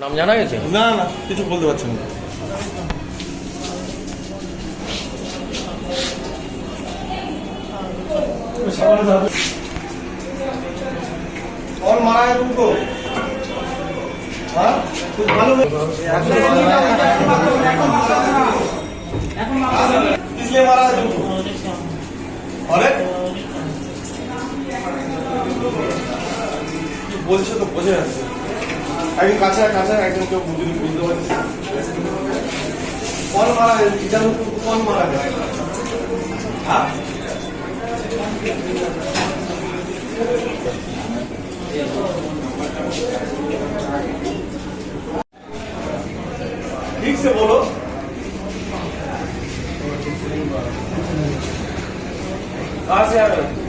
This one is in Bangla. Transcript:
নাম জানা গেছে না না কিছু বলতে পারছি না और मारा है तुमको हाँ कुछ मालूम है किसलिए मारा है तुमको अरे বলছে তো বোঝা যাচ্ছে একদিন কাছে আয়, কাছে আয়, একদিন কেউ বুঝতে বুঝতে পারছে কল মারা যায় টিচার কল মারা যায় হ্যাঁ ठीक से बोलो कहाँ से आ रहे हो